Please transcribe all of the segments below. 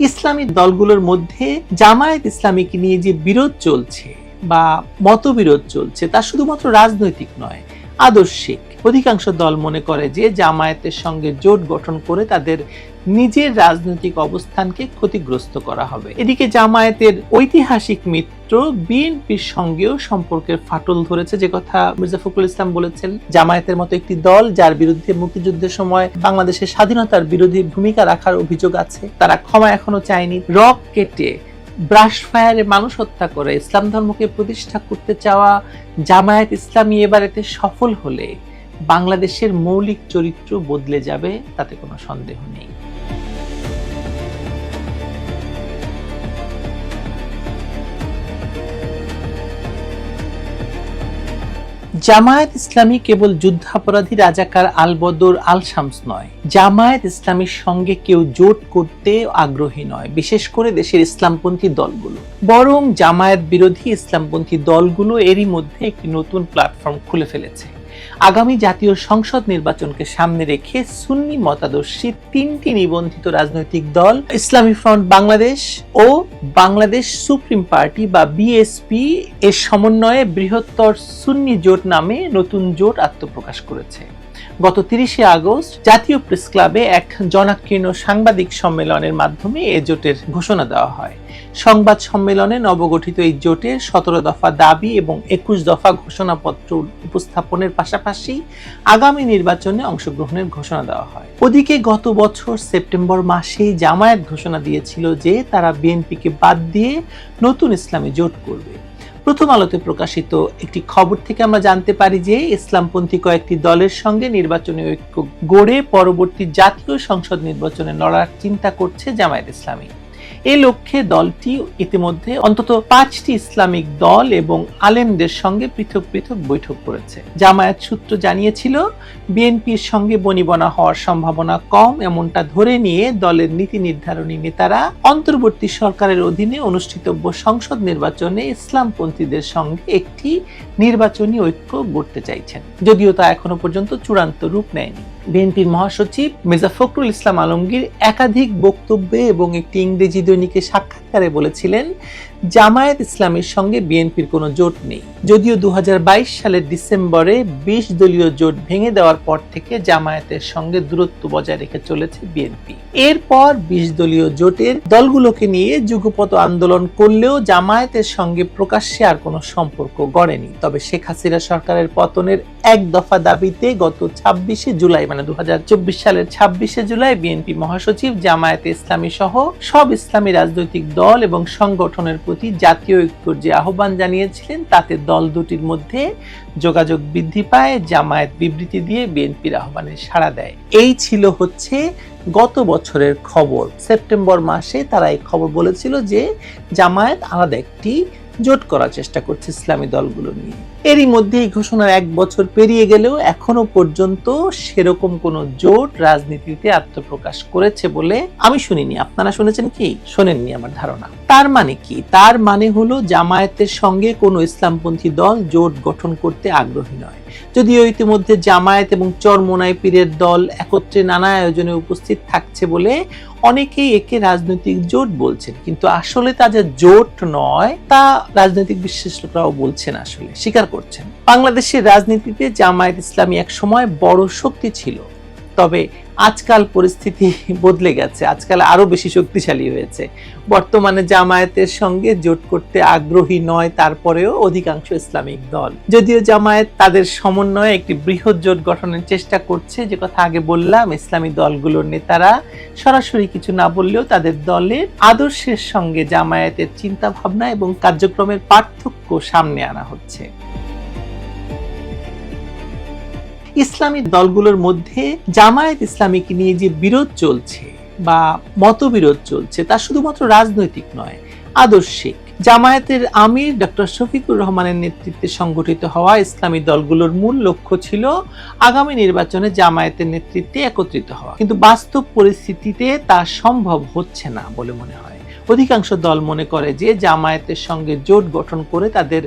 ইসলামী দলগুলোর মধ্যে জামায়াত ইসলামীকে নিয়ে যে বিরোধ চলছে বা মতবিরোধ চলছে, তা শুধুমাত্র রাজনৈতিক নয়, আদর্শিক। অধিকাংশ দল মনে করে যে জামায়াতের সঙ্গে জোট গঠন করে তাদের নিজের রাজনৈতিক অবস্থানকে ক্ষতিগ্রস্ত করা হবে। এদিকে জামায়াতের ঐতিহাসিক মিত্র বিএনপির সঙ্গেও সম্পর্কের ফাটল ধরেছে, যে কথা মির্জা ফখরুল ইসলাম বলেছেন। জামায়াতের মতো একটি দল যার বিরুদ্ধে মুক্তিযুদ্ধের সময় বাংলাদেশের স্বাধীনতার বিরোধী ভূমিকা রাখার অভিযোগ আছে, তারা ক্ষমা এখনও চায়নি। রক কেটে ব্রাশ ফায়ারে মানুষ হত্যা করে, ইসলাম ধর্মকে প্রতিষ্ঠা করতে চাওয়া জামায়াত ইসলামী এবার এতে সফল হলে বাংলাদেশের মৌলিক চরিত্র বদলে যাবে, তাতে কোনো সন্দেহ নেই। জামায়াত ইসলামী কেবল যুদ্ধাপরাধী রাজাকার আল বদর আল শামস নয়। জামায়াত ইসলামীর সঙ্গে কেউ জোট করতে আগ্রহী নয়, বিশেষ করে দেশের ইসলামপন্থী দলগুলো। বরং জামায়াত বিরোধী ইসলামপন্থী দলগুলো এরই মধ্যে একটি নতুন প্ল্যাটফর্ম খুলে ফেলেছে। আগামী জাতীয় সংসদ নির্বাচনকে সামনে রেখে সুন্নি মতাদর্শী তিনটি নিবন্ধিত রাজনৈতিক দল, ইসলামী ফ্রন্ট বাংলাদেশ ও বাংলাদেশ সুপ্রিম পার্টি বা বিএসপি, এর সমন্বয়ে বৃহত্তর সুন্নি জোট নামে নতুন জোট আত্মপ্রকাশ করেছে। গত তিরিশে আগস্ট জাতীয় প্রেস ক্লাবে এক জনাকীর্ণ সাংবাদিক সম্মেলনের মাধ্যমে এ জোটের ঘোষণা দেওয়া হয়। সংবাদ সম্মেলনে নবগঠিত এই জোটের সতেরো দফা দাবি এবং একুশ দফা ঘোষণাপত্র উপস্থাপনের পাশাপাশি আগামী নির্বাচনে অংশগ্রহণের ঘোষণা দেওয়া হয়। ওদিকে গত বছর সেপ্টেম্বর মাসেই জামায়াত ঘোষণা দিয়েছিল যে তারা বিএনপিকে বাদ দিয়ে নতুন ইসলামী জোট করবে। প্রথম আলোতে প্রকাশিত একটি খবর থেকে আমরা জানতে পারি যে ইসলামপন্থী কয়েকটি দলের সঙ্গে নির্বাচনী ঐক্য গড়ে পরবর্তী জাতীয় সংসদ নির্বাচনে লড়ার চিন্তা করছে জামায়াত ইসলামী। এ লক্ষ্যে দলটি ইতিমধ্যে অন্তত পাঁচটি ইসলামিক দল এবং আলেমদের সঙ্গে পৃথক পৃথক বৈঠক করেছে। জামায়াত সূত্র জানিয়েছিল, বিএনপির সঙ্গে বনিবনা হওয়ার সম্ভাবনা কম এমনটা ধরে নিয়ে দলের নীতি নির্ধারণী নেতারা অন্তর্বর্তী সরকারের অধীনে অনুষ্ঠিতব্য সংসদ নির্বাচনে ইসলামপন্থীদের সঙ্গে একটি নির্বাচনী ঐক্য গড়তে চাইছেন। যদিও তা এখনও পর্যন্ত চূড়ান্ত রূপ নেয়নি। বিএনপির মহাসচিব মির্জা ফখরুল ইসলাম আলমগীর একাধিক বক্তব্যে এবং একটি ইংরেজি দৈনিকে সাক্ষাৎকারে বলেছিলেন, জামায়াত ইসলামের সঙ্গে বিএনপির কোনো জোট নেই। যদিও দু সালের ডিসেম্বরে বিশ দলীয় জোট ভেঙে দেওয়ার পর থেকে জামায়াতের সঙ্গে দূরত্ব বজায় রেখে চলেছে বিএনপি। এরপর বিশ দলীয় জোটের দলগুলোকে নিয়ে যুগপত আন্দোলন করলেও জামায়াতের সঙ্গে প্রকাশ্যে আর কোনো সম্পর্ক গড়েনি। তবে শেখ হাসিনা সরকারের পতনের এক দফা দাবিতে গত ছাব্বিশে জুলাই মানে দু হাজার চব্বিশ সালের ছাব্বিশে জুলাই বিএনপি মহাসচিব জামায়াতে ইসলামী সহ সব ইসলামী রাজনৈতিক দল এবং সংগঠনের প্রতি জাতীয় ঐক্যর যে আহ্বান জানিয়েছিলেন, তাতে দল দুটির মধ্যে যোগাযোগ বৃদ্ধি পায়, জামায়াত বিবৃতি দিয়ে বিএনপির আহ্বানে সাড়া দেয়। এই ছিল হচ্ছে গত বছরের খবর। সেপ্টেম্বর মাসে তারা এই খবর বলেছিল যে জামায়াত আলাদা একটি জোট করার চেষ্টা করছে ইসলামী দলগুলো নিয়ে। এরই মধ্যে এই ঘোষণার এক বছর পেরিয়ে গেলেও এখনও পর্যন্ত সেরকম কোনো জোট রাজনীতিতে আত্মপ্রকাশ করেছে বলে আমি শুনিনি। আপনারা শুনেছেন কি? শোনেননি আমার ধারণা। তার মানে কি? তার মানে হলো জামায়াতের সঙ্গে কোনো ইসলামপন্থী দল জোট গঠন করতে আগ্রহী নয়। যদিও ইতিমধ্যে জামায়াত এবং চরমোনাই পীরের দল একত্রে নানা আয়োজনে উপস্থিত থাকছে বলে অনেকেই একে রাজনৈতিক জোট বলছেন। কিন্তু আসলে তা যে জোট নয়, তা রাজনৈতিক বিশ্লেষকরাও বলছেন আসলে, স্বীকার করছেন। বাংলাদেশের রাজনীতিতে জামায়াত ইসলামী এক সময় বড় শক্তি ছিল। তবে আজকাল পরিস্থিতি বদলে গেছে, আজকাল আরও বেশি শক্তিশালী হয়েছে। বর্তমানে জামায়াতের সঙ্গে জোট করতে আগ্রহী নয়, তারপরেও অধিকাংশ ইসলামিক দল। যদিও জামায়াত তাদের সমন্বয়ে একটি বৃহৎ জোট গঠনের চেষ্টা করছে, যে কথা আগে বললাম, ইসলামী দলগুলোর নেতারা সরাসরি কিছু না বললেও তাদের দলের আদর্শের সঙ্গে জামায়াতের চিন্তা ভাবনা এবং কার্যক্রমের পার্থক্য সামনে আনা হচ্ছে। ইসলামী দলগুলোর মধ্যে জামায়াত ইসলামীকে নিয়ে যে বিরোধ চলছে বা মতবিরোধ চলছে, তা শুধুমাত্র রাজনৈতিক নয়, আদর্শিক। জামায়াতের আমির ডক্টর শফিকুর রহমানের নেতৃত্বে সংগঠিত হওয়া ইসলামী দলগুলোর মূল লক্ষ্য ছিল আগামী নির্বাচনে জামায়াতের নেতৃত্বে একত্রিত হওয়া। কিন্তু বাস্তব পরিস্থিতিতে তা সম্ভব হচ্ছে না বলে মনে হয়। অধিকাংশ দল মনে করে যে জামায়াতের সঙ্গে জোট গঠন করে তাদের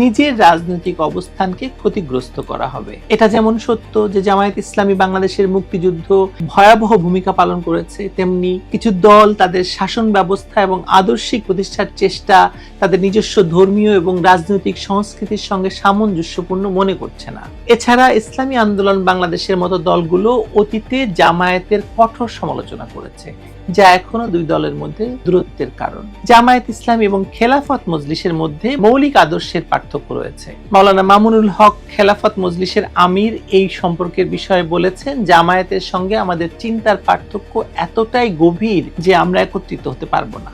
নিজের রাজনৈতিক অবস্থানকে ক্ষতিগ্রস্ত করা হবে। এটা যেমন সত্য যে জামায়াত ইসলামী বাংলাদেশের মুক্তিযুদ্ধ ভয়াবহ ভূমিকা পালন করেছে, তেমনি কিছু দল তাদের শাসন ব্যবস্থা এবং আদর্শিক প্রতিষ্ঠার চেষ্টা তাদের নিজস্ব ধর্মীয় এবং রাজনৈতিক সংস্কৃতির সঙ্গে সামঞ্জস্যপূর্ণ মনে করছে না। এছাড়া ইসলামী আন্দোলন বাংলাদেশের মতো দলগুলো অতীতে জামায়াতের কঠোর সমালোচনা করেছে। যা এখনও দুই দলের মধ্যে দূরত্বের কারণ। জামায়াত ইসলাম এবং খেলাফত মজলিসের মধ্যে মৌলিক আদর্শের পার্থক্য রয়েছে। মাওলানা মামুনুল হক খেলাফত মজলিসের আমির এই সম্পর্কের বিষয়ে বলেছেন, জামায়াতের সঙ্গে আমাদের চিন্তার পার্থক্য এতটাই গভীর যে আমরা একত্রিত হতে পারব না।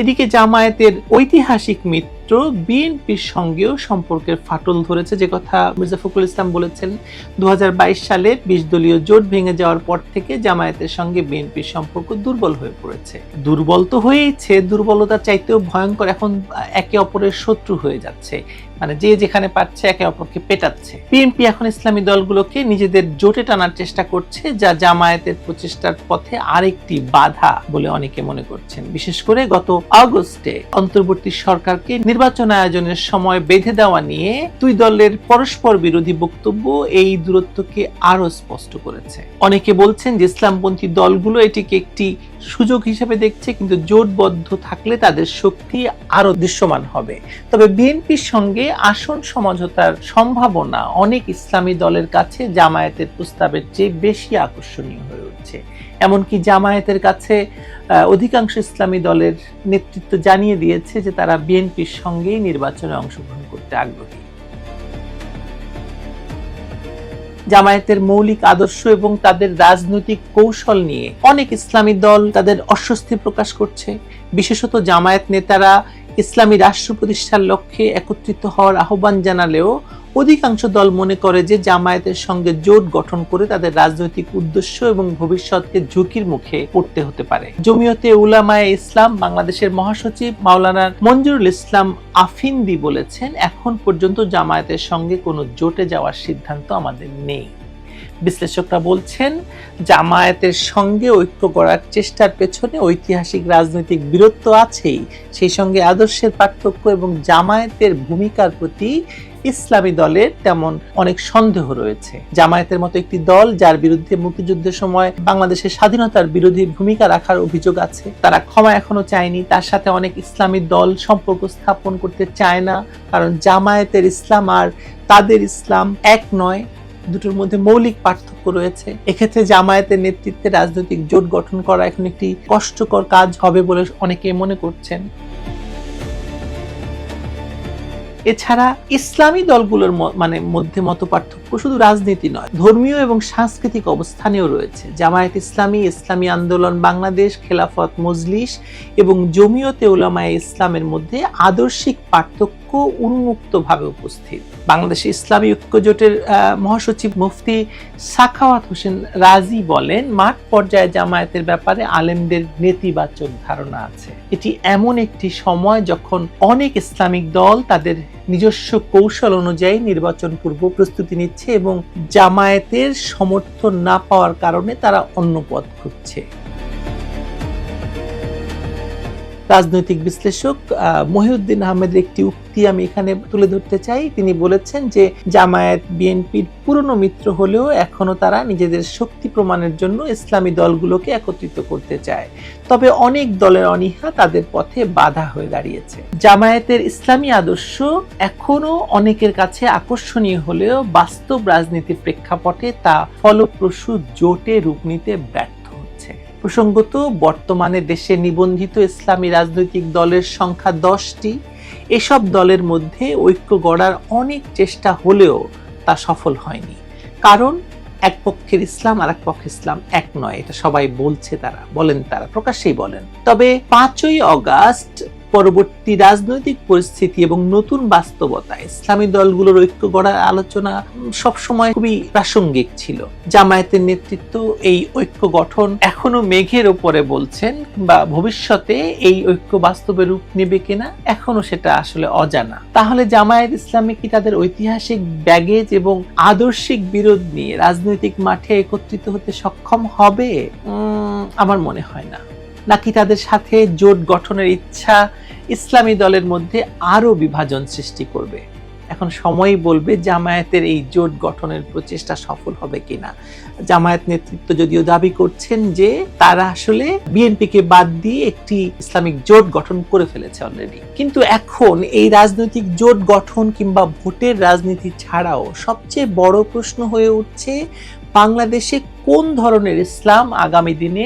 এদিকে জামায়াতের ঐতিহাসিক মিত্র বিএনপির সঙ্গেও সম্পর্কের ফাটল ধরেছে, যে কথা মির্জা ফখরুল ইসলাম বলেছেন। দু সালে বিশ দলীয় জোট ভেঙে যাওয়ার পর থেকে জামায়াতের সঙ্গে বিএনপির সম্পর্ক দুর্বল হয়ে পড়েছে। দুর্বল তো হয়েইছে, দুর্বলতার চাইতেও ভয়ঙ্কর, এখন একে অপরের শত্রু হয়ে যাচ্ছে। মানে যে যেখানে পাচ্ছে একে অপরকে পেটাচ্ছে। বিএনপি এখন ইসলামী দলগুলোকে নিজেদের জোটে টানার চেষ্টা করছে, যা জামায়াতের প্রচেষ্টার পথে আরেকটি বাধা বলে অনেকে মনে করছেন। বিশেষ করে গত আগস্টে অন্তর্বর্তী সরকারকে নির্বাচন আয়োজনের সময় বেঁধে দেওয়া নিয়ে দুই দলের পরস্পর বিরোধী বক্তব্য এই দূরত্বকে আরও স্পষ্ট করেছে। অনেকে বলছেন যে ইসলামপন্থী দলগুলো এটিকে একটি সুযোগ হিসেবে দেখছে, কিন্তু জোটবদ্ধ থাকলে তাদের শক্তি আরও দৃশ্যমান হবে। তবে বিএনপির সঙ্গে আসন সমঝোতার সম্ভাবনা অনেক ইসলামী দলের কাছে জামায়াতের প্রস্তাবের চেয়ে বেশি আকর্ষণীয় হয়ে উঠছে। এমনকি জামায়াতের কাছে অধিকাংশ ইসলামী দলের নেতৃত্ব জানিয়ে দিয়েছে যে তারা বিএনপির সঙ্গেই নির্বাচনে অংশগ্রহণ করতে আগ্রহী। জামায়াতের মৌলিক আদর্শ এবং তাদের রাজনৈতিক কৌশল নিয়ে অনেক ইসলামী দল তাদের অস্বস্তি প্রকাশ করছে। বিশেষত জামায়াত নেতারা ইসলামী রাষ্ট্র প্রতিষ্ঠার লক্ষ্যে একত্রিত হওয়ার আহ্বান জানালেও অধিকাংশ দল মনে করে যে জামায়াতের সঙ্গে জোট গঠন করে তাদের রাজনৈতিক উদ্দেশ্য এবং ভবিষ্যৎকে ঝুঁকির মুখে পড়তে হতে পারে। জমিয়তে উলামায়ে ইসলাম বাংলাদেশের মহাসচিব মাওলানা মঞ্জুরুল ইসলাম আফিন্দি বলেছেন, এখন পর্যন্ত জামায়াতের সঙ্গে কোনো জোটে যাওয়ার সিদ্ধান্ত আমাদের নেই। বিশ্লেষকরা বলছেন, জামায়াতের সঙ্গে ঐক্য করার চেষ্টার পেছনে ঐতিহাসিক রাজনৈতিক বীরত্ব আছেই। সেই সঙ্গে আদর্শের পার্থক্য এবং জামায়াতের ভূমিকার প্রতি ইসলামী দলের তেমন অনেক সন্দেহ রয়েছে। জামায়াতের মতো একটি দল যার বিরুদ্ধে মুক্তিযুদ্ধের সময় বাংলাদেশের স্বাধীনতার বিরোধী ভূমিকা রাখার অভিযোগ আছে, তারা ক্ষমা এখনও চায়নি। তার সাথে অনেক ইসলামী দল সম্পর্ক স্থাপন করতে চায় না, কারণ জামায়াতের ইসলাম আর তাদের ইসলাম এক নয়। দুটোর মধ্যে মৌলিক পার্থক্য রয়েছে। এক্ষেত্রে জামায়াতের নেতৃত্বে রাজনৈতিক জোট গঠন করা এখন একটি কষ্টকর কাজ হবে বলে অনেকে মনে করছেন। এছাড়া ইসলামী দলগুলোর মানে মধ্যে মত পার্থক্য শুধু রাজনীতি নয়, ধর্মীয় এবং সাংস্কৃতিক অবস্থানেও রয়েছে। জামায়াত ইসলামী ইসলামী আন্দোলন, বাংলাদেশ, খেলাফত, মজলিস এবং জমিয়তে ওলামায় ইসলামের মধ্যে আদর্শিক পার্থক্য উন্মুক্তভাবে উপস্থিত। বাংলাদেশ ইসলামী ঐক্য জোটের মহাসচিব মুফতি সাখাওয়াত হোসেন রাজি বলেন, মাঠ পর্যায়ে জামায়াতের ব্যাপারে আলেমদের নেতিবাচক ধারণা আছে। এটি এমন একটি সময় যখন অনেক ইসলামিক দল তাদের নিজস্ব কৌশল অনুযায়ী নির্বাচন পূর্ব প্রস্তুতি নিচ্ছে এবং জামায়াতের সমর্থন না পাওয়ার কারণে তারা অন্য পথ খুঁজছে। রাজনৈতিক বিশ্লেষক মহিউদ্দিন আহমেদের একটি উক্তি আমি এখানে তুলে ধরতে চাই। তিনি বলেছেন যে, জামায়াত বিএনপির পুরনো মিত্র হলেও এখনও তারা নিজেদের শক্তি প্রমাণের জন্য ইসলামী দলগুলোকে একত্রিত করতে চায়। তবে অনেক দলের অনীহা তাদের পথে বাধা হয়ে দাঁড়িয়েছে। জামায়াতের ইসলামী আদর্শ এখনও অনেকের কাছে আকর্ষণীয় হলেও বাস্তব রাজনীতির প্রেক্ষাপটে তা ফলপ্রসূ জোটে রূপ নিতে ব্যর্থ। প্রসঙ্গত, বর্তমানে দেশে নিবন্ধিত ইসলামী রাজনৈতিক দলের সংখ্যা দশটি। এসব দলের মধ্যে ঐক্য গড়ার অনেক চেষ্টা হলেও তা সফল হয়নি। কারণ, এক পক্ষের ইসলাম আর এক পক্ষের ইসলাম এক নয়, এটা সবাই বলছে তারা, বলেন তারা, প্রকাশ্যেই বলেন। তবে পাঁচই অগাস্ট পরবর্তী রাজনৈতিক পরিস্থিতি এবং নতুন বাস্তবতা, ইসলামী দলগুলোর ঐক্য গড়ার আলোচনা সবসময় খুবই প্রাসঙ্গিক ছিল। জামায়াতের নেতৃত্ব এই ঐক্য গঠন এখনও মেঘের ওপরে বলছেন বা ভবিষ্যতে এই ঐক্য বাস্তবে রূপ নেবে কিনা, এখনও সেটা আসলে অজানা। তাহলে জামায়াত ইসলামী কি তাদের ঐতিহাসিক ব্যাগেজ এবং আদর্শিক বিরোধ নিয়ে রাজনৈতিক মাঠে একত্রিত হতে সক্ষম হবে? আমার মনে হয় না। নাকি তাদের সাথে জোট গঠনের ইচ্ছা ইসলামী দলের মধ্যে আরও বিভাজন সৃষ্টি করবে। এখন সময়ই বলবে জামায়াতের এই জোট গঠনের প্রচেষ্টা সফল হবে কিনা। জামায়াত নেতৃত্ব যদিও দাবি করছেন যে তারা আসলে বিএনপিকে বাদ দিয়ে একটি ইসলামিক জোট গঠন করে ফেলেছে অলরেডি কিন্তু এখন এই রাজনৈতিক জোট গঠন কিংবা ভোটের রাজনীতি ছাড়াও সবচেয়ে বড় প্রশ্ন হয়ে উঠছে বাংলাদেশে কোন ধরনের ইসলাম আগামী দিনে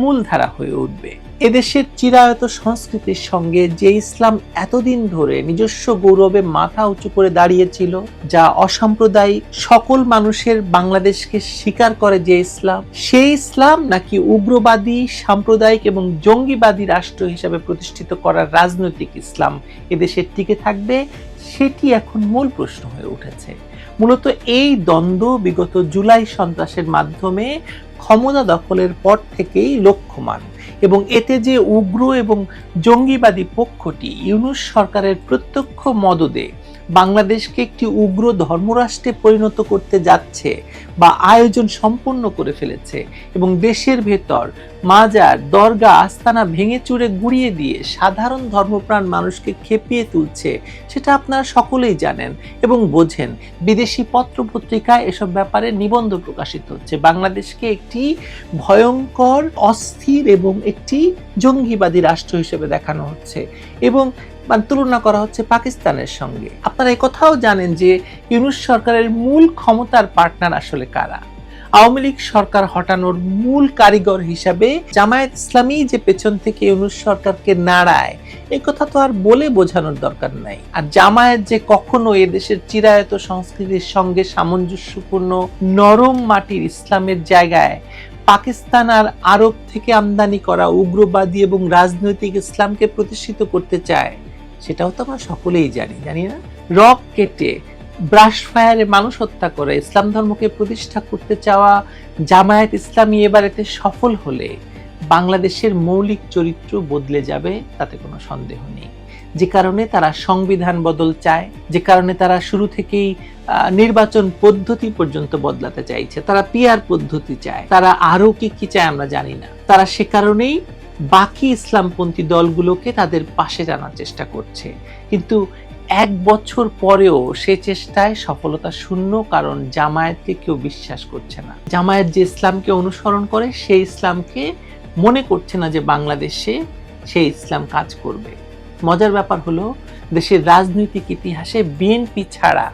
মূলধারা হয়ে উঠবে। এদেশের চিরায়ত সংস্কৃতির সঙ্গে যে ইসলাম এতদিন ধরে নিজস্ব গৌরবে মাথা উঁচু করে দাঁড়িয়েছিল, যা অসাম্প্রদায়িক সকল মানুষের বাংলাদেশকে স্বীকার করে যে ইসলাম, সেই ইসলাম নাকি উগ্রবাদী, সাম্প্রদায়িক এবং জঙ্গিবাদী রাষ্ট্র হিসাবে প্রতিষ্ঠিত করার রাজনৈতিক ইসলাম এদেশের টিকে থাকবে, সেটি এখন মূল প্রশ্ন হয়ে উঠেছে। মূলত এই দ্বন্দ্ব বিগত জুলাই সন্ত্রাসের মাধ্যমে ক্ষমতা দখলের পর থেকেই লক্ষ্যমান। এবং এতে যে উগ্র এবং জঙ্গিবাদী পক্ষটি ইউনুস সরকারের প্রত্যক্ষ মদদে বাংলাদেশকে একটি উগ্র ধর্মরাষ্ট্রে পরিণত করতে যাচ্ছে বা আয়োজন সম্পন্ন করে ফেলেছে এবং দেশের ভেতর মাজার, দরগা, আস্তানা ভেঙে চুরে গুড়িয়ে দিয়ে সাধারণ ধর্মপ্রাণ মানুষকে খেপিয়ে তুলছে, সেটা আপনারা সকলেই জানেন এবং বোঝেন। বিদেশি পত্রপত্রিকায় এসব ব্যাপারে নিবন্ধ প্রকাশিত হচ্ছে। বাংলাদেশকে একটি ভয়ঙ্কর, অস্থির এবং একটি জঙ্গিবাদী রাষ্ট্র হিসেবে দেখানো হচ্ছে এবং মানে তুলনা করা হচ্ছে পাকিস্তানের সঙ্গে। আপনারা কথাও জানেন যে ইউনুস সরকারের মূল ক্ষমতার পার্টনার আসলে কারা? আওয়ামী লীগ সরকার হটানোর মূল কারিগর হিসাবে জামায়াত ইসলামী যে পেছন থেকে ইউনুস সরকারকে নাড়ায়, এই কথা তো আর বলে বোঝানোর দরকার নাই। আর জামায়াত যে কখনো এদেশের চিরায়ত সংস্কৃতির সঙ্গে সামঞ্জস্যপূর্ণ নরম মাটির ইসলামের জায়গায় পাকিস্তান আর আরব থেকে আমদানি করা উগ্রবাদী এবং রাজনৈতিক ইসলামকে প্রতিষ্ঠিত করতে চায় সেটাও তো আমরা সকলেই জানি জানি না? রক কেটে ব্রাশ ফায়ারে মানুষ হত্যা করে, ইসলাম ধর্মকে প্রতিষ্ঠা করতে চাওয়া জামায়াত ইসলামী এবার এতে সফল হলে বাংলাদেশের মৌলিক চরিত্র বদলে যাবে, তাতে কোনো সন্দেহ নেই। যে কারণে তারা সংবিধান বদল চায়, যে কারণে তারা শুরু থেকেই নির্বাচন পদ্ধতি পর্যন্ত বদলাতে চাইছে। তারা পিয়ার পদ্ধতি চায়। তারা আরও কি কি চায় আমরা জানি না। তারা সে কারণেই বাকি ইসলামপন্থী দলগুলোকে তাদের পাশে জানার চেষ্টা করছে। কিন্তু এক বছর পরেও সে চেষ্টায় সফলতা শূন্য, কারণ জামায়াতকে কেউ বিশ্বাস করছে না। জামায়াত যে ইসলামকে অনুসরণ করে, সেই ইসলামকে মনে করছে না যে বাংলাদেশে সেই ইসলাম কাজ করবে। মজার ব্যাপার হলো, দেশের রাজনৈতিক ইতিহাসে বিএনপি ছাড়া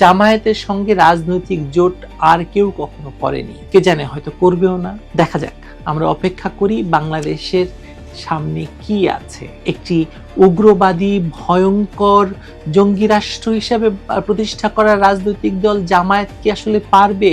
জামায়াতের সঙ্গে রাজনৈতিক জোট আর কেউ কখনো করেনি। কে জানে, হয়তো করবেও না। দেখা যাক, আমরা অপেক্ষা করি বাংলাদেশের সামনে কি আছে। একটি উগ্রবাদী, ভয়ঙ্কর জঙ্গি রাষ্ট্র হিসেবে প্রতিষ্ঠা করা রাজনৈতিক দল জামায়াত কি আসলে পারবে?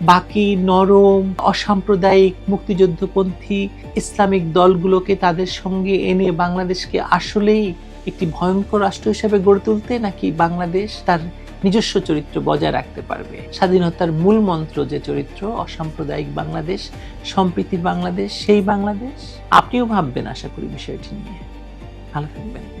বাকি নরম, অসাম্প্রদায়িক মুক্তিযুদ্ধপন্থী ইসলামিক দলগুলোকে তাদের সঙ্গে এনে বাংলাদেশকে আসলেই একটি ভয়ঙ্কর রাষ্ট্র হিসেবে গড়ে তুলতে নাকি বাংলাদেশ তার নিজস্ব চরিত্র বজায় রাখতে পারবে? স্বাধীনতার মূল মন্ত্র যে চরিত্র, অসাম্প্রদায়িক বাংলাদেশ, সম্প্রীতির বাংলাদেশ, সেই বাংলাদেশ? আপনিও ভাববেন আশা করি বিষয়টি নিয়ে। ভালো থাকবেন।